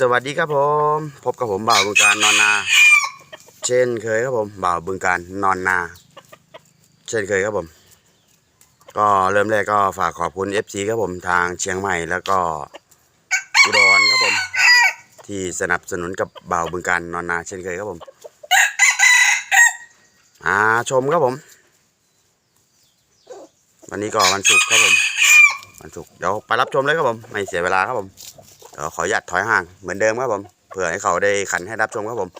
สวัสดีครับผม พบกับผมบ่าวบึงการนอนนา เช่นเคยครับผมบ่าวบึงการนอนนา เช่นเคยครับผม ก็เริ่มแรกก็ฝากขอบคุณ FC ครับผมทางเชียงใหม่แล้วก็อุดรครับผม ที่สนับสนุนกับบ่าวบึงการนอนนา เช่นเคยครับผมมาชมครับผม วันนี้ก็วันศุกร์ครับผมวันศุกร์เดี๋ยวไปรับชมเลยครับผม ไม่เสียเวลาครับผม ขออนุญาตถอยห่างเหมือนเดิมครับผมเผื่อให้เขาได้ขันให้รับชมครับผม